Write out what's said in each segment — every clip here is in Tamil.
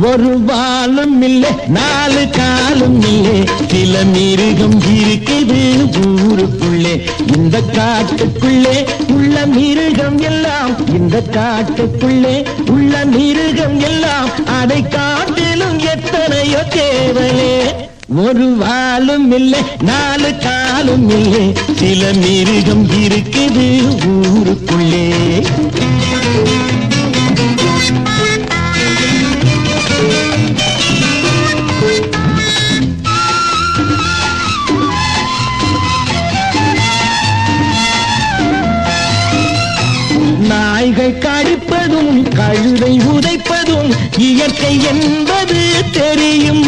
ஒரு வாலும் இல்லை நாலு காலும் இல்லை சில மிருகம் இருக்குது ஊருக்குள்ளே. இந்த காட்டுக்குள்ளே உள்ள மிருகம் எல்லாம் இந்த காட்டுக்குள்ளே உள்ள மிருகம் எல்லாம் அதை காட்டிலும் எத்தனையோ தேவலே ஒரு வாலும் இல்லை நாலு காலும் இல்லை சில மிருகம் இருக்குது கடிப்பதும் கழுதை உதைப்பதும் இயற்கை என்பது தெரியும்.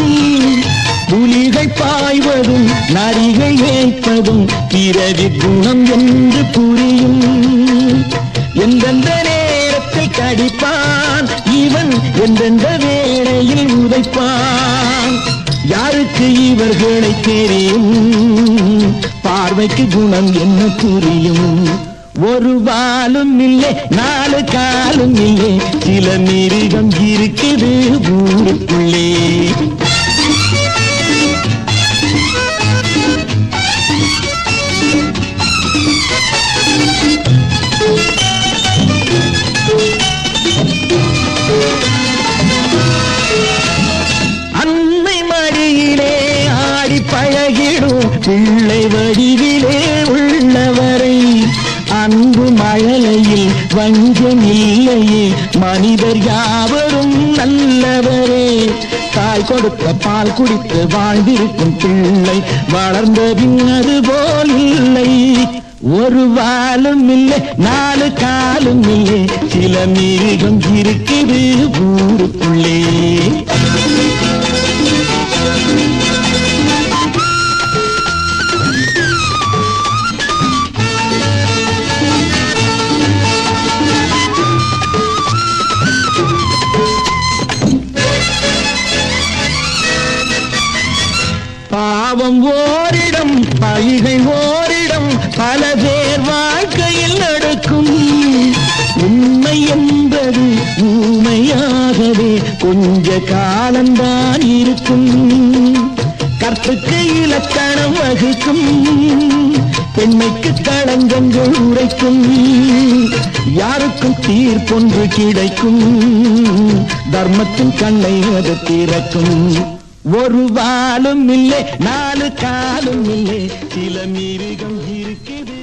புலிகள் பாய்வதும் நரிகள் ஏற்பதும் பிறவி குணம் என்று புரியும். எந்தெந்த நேரத்தில் கடிப்பான் இவன் எந்தெந்த வேளையில் உதைப்பான்? யாருக்கு இவர்களை தெரியும்? பார்வைக்கு குணம் என்ன புரியும்? ஒரு வாலும் இல்லை நாலு காலும் இல்லை. சில மிருகம் இருக்குது ஊருக்குள்ளே. அன்னை மடியிலே ஆடி பழகிடும் பிள்ளை வடிவில் மனிதர் யாவரும் நல்லவரே. தாய் கொடுத்த பால் குடித்து வாழ்ந்திருக்கும் பிள்ளை. வளர்ந்த பின்னது போல் இல்லை. ஒரு வாலும் இல்லை நாலு காலும் இல்லை. சில மிருகம் இருக்குது ஊருக்குள்ளே. பாவம் ஓரிடம் பழிகை ஓரிடம் பல பேர் வாழ்க்கையில் நடக்கும். உண்மை என்பது ஊமையாகவே கொஞ்ச காலம்தான் இருக்கும். கற்புக்கு இலக்கணம் வகுக்கும். பெண்மைக்கு களங்கங்கள் உரைக்கும். யாருக்கும் தீர்ப்பொன்று கிடைக்கும். தர்மத்தின் கண்ணை அது திறக்கும். ஒரு வாலும் இல்லை நாலு காலும் இல்லை. சில மிருகம் இருக்குது.